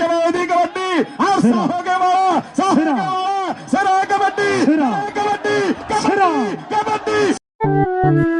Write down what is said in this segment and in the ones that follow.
ਚਵੇ ਦੀ ਕਬੱਡੀ ਆ ਸਿਰਾ। ਸਾਹੋਗੇ ਵਾਲਾ ਸਾਹੋਗੇ। ਵਾਲਾ ਸਿਰਾ ਕਬੱਡੀ ਸਿਰਾ। ਕਬੱਡੀ। ਕਬੱਡੀ ਕਬੱਡੀ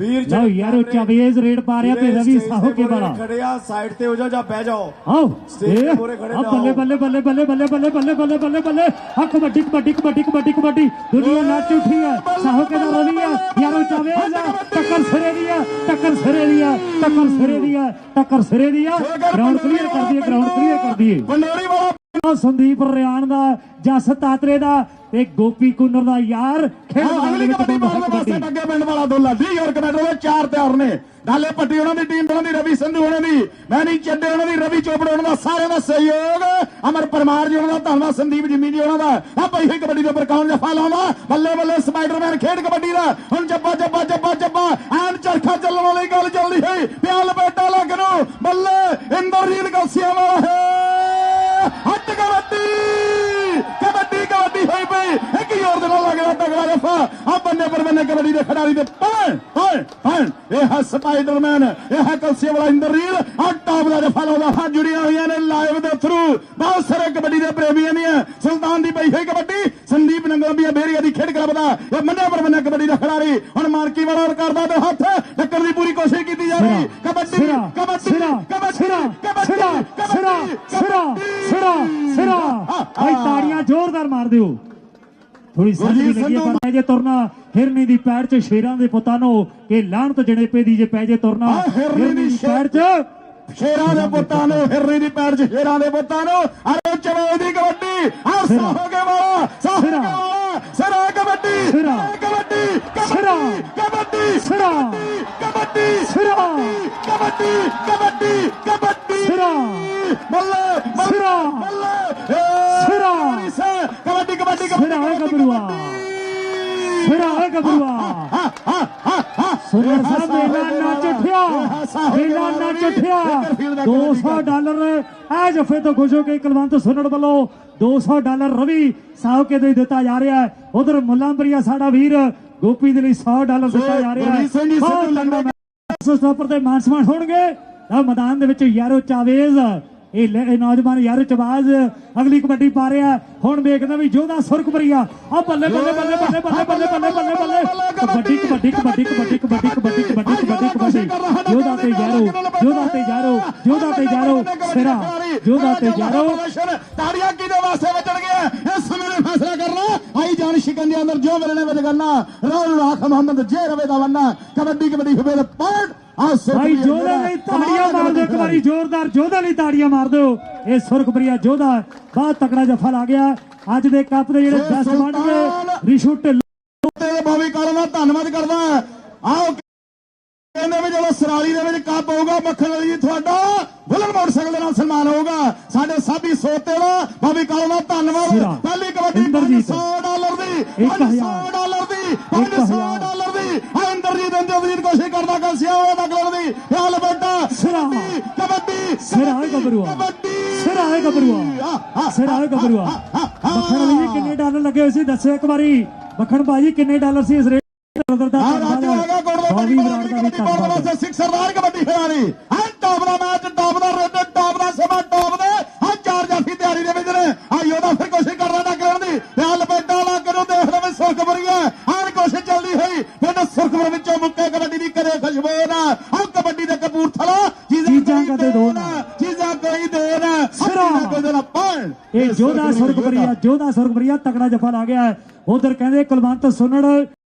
ਵੀਰ ਲਓ ਯਾਰ ਚਵੇਜ਼ ਰੇਡ ਪਾ ਰਿਹਾ ਤੇ ਰਵੀ ਸਾਹੋਕੇ ਵਾਲਾ ਖੜੇ ਆ ਸਾਈਡ ਤੇ ਹੋ ਜਾ ਜਾਂ ਬਹਿ ਜਾਓ। ਆਓ ਸਟੇਜ ਤੇ ਮੂਹਰੇ ਖੜੇ ਨਾ ਬੱਲੇ ਹੋ। ਬੱਲੇ ਬੱਲੇ ਬੱਲੇ ਬੱਲੇ ਬੱਲੇ ਬੱਲੇ ਬੱਲੇ ਬੱਲੇ ਬੱਲੇ। ਆ ਕਬੱਡੀ ਕਬੱਡੀ ਕਬੱਡੀ ਕਬੱਡੀ ਕਬੱਡੀ। ਦੁਨੀਆ ਨੱਚ ਉੱਠੀ ਹੈ ਸਾਹੋਕੇ ਦਾ ਰਵੀ ਹੈ ਯਾਰੋ ਚਵੇਜ਼ ਆ, ਟੱਕਰ ਸਿਰੇ ਦੀ ਆ ਟੱਕਰ ਸਿਰੇ ਦੀ ਆ ਟੱਕਰ ਸਿਰੇ ਦੀ ਆ ਟੱਕਰ ਸਿਰੇ ਦੀ ਆ। ਗਰਾਊਂਡ ਕਲੀਅਰ ਕਰਦੀ ਹੈ ਗਰਾਊਂਡ ਕਲੀਅਰ ਕਰਦੀ ਹੈ ਬੰਡੋਰੀ ਵਾਲਾ ਸੰਦੀਪ ਰਿਆਣ ਦਾ ਜਸ ਤਾਤਰੇ ਦਾ ਤੇ ਗੋਪੀ ਕੁੰਨਰ ਦਾ ਯਾਰ ਖੇਡ ਹਾਂ, ਮੈਦਾਨ ਦੇ ਅਗਲੀ ਵਿੱਚ ਕਬੱਡੀ ਬੰਦਾ ਬਾਹਰਲੇ ਪਾਸੇ ਕਬੱਡੀ ਲੱਗੇ ਪਿੰਡ ਵਾਲਾ ਦੋਲਾ ਦੀ ਯਾਰ ਕਮੈਂਟਰ ਦੇ ਚਾਰ ਤਿਆਰ ਨੇ। ਡਾਲੇ ਪੱਟੀ ਉਹਨਾਂ ਦੀ ਟੀਮ ਉਹਨਾਂ ਦੀ ਰਵੀ ਸੰਧੂ ਉਹਨਾਂ ਦੀ ਮੈਨੀ ਚੱਡੇ ਉਹਨਾਂ ਦੀ ਰਵੀ ਚੋਪੜਾ ਉਹਨਾਂ ਦਾ ਸਾਰਿਆਂ ਦਾ ਸਹਿਯੋਗ। ਅਮਰ ਪਰਮਾਰ ਜੀ ਉਹਨਾਂ ਦਾ ਧੰਨਵਾਦ ਸੰਦੀਪ ਜਿੰਮੀ ਜੀ ਉਹਨਾਂ ਦਾ। ਆ ਪਈ ਹੋਈ ਕਬੱਡੀ ਦੇ ਉੱਪਰ ਕੌਣ ਜਫਾ ਲਾਉਂਦਾ? ਬੱਲੇ ਬੱਲੇ ਸਪਾਈਡਰਮੈਨ ਖੇਡ ਕਬੱਡੀ ਦਾ। ਹੁਣ ਜੱਬਾ ਜੱਬਾ ਜੱਬਾ ਜੱਬਾ। ਐਨ ਚਰਖਾ ਚੱਲਣ ਵਾਲੀ ਗੱਲ ਚੱਲਦੀ ਹੋਈ। ਪਿਆਲ ਬੇਟਾ ਲੱਗ ਨੂੰ। ਬੱਲੇ ਇੰਦਰਜੀਤ ਵਾਲਾ ਹੈ ਹੱਟ ਕਬੱਡੀ ਕਬੱਡੀ ਕਬੱਡੀ ਹੋਈ ਪਈ ਇੱਕ ਹੀ ਲੱਗਦਾ ਤਗੜਾ ਜਫਾ ਆ ਬੰਨੇ ਪਰ ਬੰਨੇ ਕਬੱਡੀ ਦੇ ਖਿਡਾਰੀ ਦੇ ਪੈਣ ਪੈਣ ਪੈਣ ਇਹ ਹੈ ਸਪਾਈਡਰਮੈਨ ਇਹ ਹੈ ਕਲਸੀਆ ਵਾਲਾ ਇੰਦਰਜੀਤ ਆ ਟਾਪ ਦਾ ਜਫਾ ਲਾਉਂਦਾ ਹਾਂ ਜੁੜੀਆਂ ਹੋਈਆਂ ਨੇ ਲਾਈਵ ਦੇ ਥਰੂ। ਬਹੁਤ ਸਾਰੇ ਕਬੱਡੀ ਦੇ ਪ੍ਰੇਮੀਆਂ ਦੀਆਂ। ਸੁਲਤਾਨ ਦੀ ਪਈ ਹੋਈ ਕਬੱਡੀ ਸੰਦੀਪ ਨੰਗਲਬੀਆ ਬੇਰੀਆ ਦੀ ਖੇਡ ਕਲੱਬ ਦਾ। ਇਹ ਮੰਨੇ ਪਰ ਬੰਨੇ ਕਬੱਡੀ ਦਾ ਖਿਡਾਰੀ। ਹੁਣ ਮਾਨਕੀ ਵਾਲਾ ਕਰਦਾ ਤੇ ਹੱਥ। ਟੱਕਰ ਦੀ ਪੂਰੀ ਕੋਸ਼ਿਸ਼ ਕੀਤੀ ਜਾ ਰਹੀ। ਕਬੱਡੀ ਕਬੱਡੀ ਕਬੱਡੀ ਕਬੱਡੀ ਸਿਰਾ ਸਿਰਾ ਸਿਰਾ ਸਿਰਾ ਭਾਈ ਤਾੜੀਆਂ ਜ਼ੋਰਦਾਰ ਮਾਰ ਦਿਓ। ਥੋੜੀ ਵੀ ਲੱਗੀ ਪਰ ਜੇ ਤੁਰਨਾ ਹਿਰਨੀ ਦੀ ਪੈਰ 'ਚ ਸ਼ੇਰਾਂ ਦੇ ਪੁੱਤਾਂ ਨੂੰ ਕਿ ਲਾਹਨਤ ਜਣੇਪੇ ਦੀ ਜੇ ਪੈ ਜੇ ਤੁਰਨਾ ਹਿਰਨੀ ਦੀ ਪੈਰ 'ਚ ਸ਼ੇਰਾਂ ਦੇ ਪੁੱਤਾਂ ਨੂੰ ਹਿਰਨੀ ਦੀ ਪੈਰ 'ਚ ਸ਼ੇਰਾਂ ਦੇ ਪੁੱਤਾਂ ਨੂੰ ਅਰੇ ਚਲੋ ਦੀ ਕਬੱਡੀ ਆ। ਸਾਹੋਗੇ ਵਾਲਾ ਸਾਹੋਗੇ। ਵਾਲਾ ਸਿਰਾ ਕਬੱਡੀ ਸਿਰਾ। ਕਬੱਡੀ ਸਿਰਾ। ਕਬੱਡੀ ਸਿਰਾ ਕਬੱਡੀ ਸਿਰਾ ਕਬੱਡੀ ਕਬੱਡੀ ਸਿਰਾ। ਬੱਲੇ ਬੱਲੇ, ਸਿਰਾ। ਬੱਲੇ ਏ, ਸਿਰਾ। ਸਿਰਾ। ਕਬੱਡੀ ਕਬੱਡੀ ਸਿਰਾ ਹੈ ਗੱਭਰੂਆ। ਸਿਰਾ ਹੈ ਗੱਭਰੂਆ। ਸੁਰਰ ਸਾਹਿਬ ਮੇਲਾ ਨੱਚ ਉੱਠਿਆ ਮੇਲਾ ਨੱਚ ਉੱਠਿਆ 200 ਡਾਲਰ ਐ ਜਫੇ ਤੋਂ ਖੁਸ਼ ਹੋ ਕੇ ਕੁਲਵੰਤ ਸੁਨੜ ਵੱਲੋਂ 200 ਡਾਲਰ ਰਵੀ ਸਾਹਕੇ ਦੇ ਦਿੱਤਾ ਜਾ ਰਿਹਾ ਹੈ। ਉਧਰ ਮੁੱਲਾਂਪਰੀਆ ਸਾਡਾ ਵੀਰ ਗੋਪੀ ਦੇ ਲਈ 100 ਡਾਲਰ ਦਿੱਤਾ ਜਾ ਰਿਹਾ ਹੈ। ਬਹੁਤ ਸਟਾਪਰ ਤੇ ਹੋਣਗੇ। ਮੈਦਾਨ ਦੇ ਵਿੱਚ ਯਾਰੋ ਚਾਵੇਜ਼ ਇਹ ਨੌਜਵਾਨ ਯਾਰੋ ਚਵਾਜ਼ ਅਗਲੀ ਕਬੱਡੀ ਪਾ ਰਿਹਾ ਹੁਣ ਵੇਖਦਾ ਵੀ ਜੋਧਾ ਸੁਰਖਪਰੀਆ ਆ ਬੱਲੇ ਬੱਲੇ ਬੱਲੇ ਬੱਲੇ ਬੱਲੇ ਬੱਲੇ ਬੱਲੇ ਬੱਲੇ ਬੱਲੇ ਕਬੱਡੀ ਕਬੱਡੀ ਕਬੱਡੀ ਕਬੱਡੀ ਕਬੱਡੀ ਕਬੱਡੀ ਕਬੱਡੀ ਕਬੱਡੀ ਕਬੱਡੀ ਜੋਧਾ ਤੇ ਯਾਰੋ ਜੋਧਾ ਤੇ ਯਾਰੋ ਜੋਧਾ ਤੇ ਯਾਰੋ ਸਿਰਾ। ਜੋਧਾ ਤੇ ਯਾਰੋ ਤਾੜੀਆਂ ਕਿਹਦੇ ਵਾਸਤੇ ਵੱਜਣਗੇ ਇਸ ਸਮੇਂ ਫੈਸਲਾ ਕਰਨਾ ਆਈ ਜਾਨ ਸ਼ਿਕਨ ਦੇ ਅੰਦਰ ਜੋ ਮਿਲਣੇ ਵਿੱਚ ਕਰਨਾ। ਰੌਲ ਰਾਖ ਮੁਹੰਮਦ, ਜੇ ਰਵੇ ਦਾ ਵੰਨਾ। ਕਬੱਡੀ ਕਬੱਡੀ ਹੋਵੇ ਦਾ ਪਾਰਟ ਭਾਈ ਜੋਧੇ ਲਈ ਤਾੜੀਆਂ ਮਾਰ ਦਿਓ ਇੱਕ ਵਾਰੀ ਜ਼ੋਰਦਾਰ ਜੋਧੇ ਲਈ ਤਾੜੀਆਂ ਮਾਰ ਦਿਓ ਇਹ ਸੁਰਖਪ੍ਰਿਆ ਜੋਧਾ ਬਹੁਤ ਤਕੜਾ ਜੱਫਾ ਲਾ ਗਿਆ। ਅੱਜ ਦੇ ਕੱਪ ਦੇ ਜਿਹੜੇ 10 ਬਣ ਰਿਸ਼ੂ ਦਾ ਧੰਨਵਾਦ ਕਰਦਾ। ਆਓ ਕਹਿੰਦੇ ਵੀ ਵਾਲੀ ਤੁਹਾਡਾ ਬੁਲਨ ਮੋਟਰਸਾਈਕਲ ਦੇ ਨਾਲ ਸਨਮਾਨ ਹੋਊਗਾ। ਸਾਡੇ ਸਾਬੀ ਸੋਤੇ ਦਾ ਭਾਵੇਂ ਕਾਲਾ ਦਾ ਧੰਨਵਾਦ। ਪਹਿਲੀ ਕਬੱਡੀ 500 ਡਾਲਰ ਦੀ सिरा सिरा है सिरा जी किन्ने डॉलर लगे हुए एक बारी मक्खन भाजी किन्ने डॉलर ਸੁਰਖਪੁਰੀਆ ਹਾਂ ਕੋਸ਼ਿਸ਼ ਚੱਲਦੀ ਹੋਈ। ਪਿੰਡ ਸੁਰਖਪੁਰ ਵਿੱਚੋਂ ਮੁੱਕੇ ਕਬੱਡੀ ਦੀ ਕਰੇ ਖੁਸ਼ਬੂ ਨਾ। ਹਾਂ ਕਬੱਡੀ ਦੇ ਕਪੂਰਥਲਾ ਚੀਜ਼ਾਂ ਕਦੇ ਦੋ ਨਾ। ਚੀਜ਼ਾਂ ਕੋਈ ਦੇ ਨਾ ਸਿਰਾ। ਕੋਈ ਦੇ ਨਾ ਪਾਣ ਇਹ ਜੋਧਾ ਸੁਰਗਪਰੀਆ ਜੋਧਾ। ਸੁਰਗਪਰੀਆ ਤਕੜਾ ਜਫਾ ਲਾ ਗਿਆ ਉਧਰ ਕਹਿੰਦੇ ਕੁਲਵੰਤ ਸੁਨੜ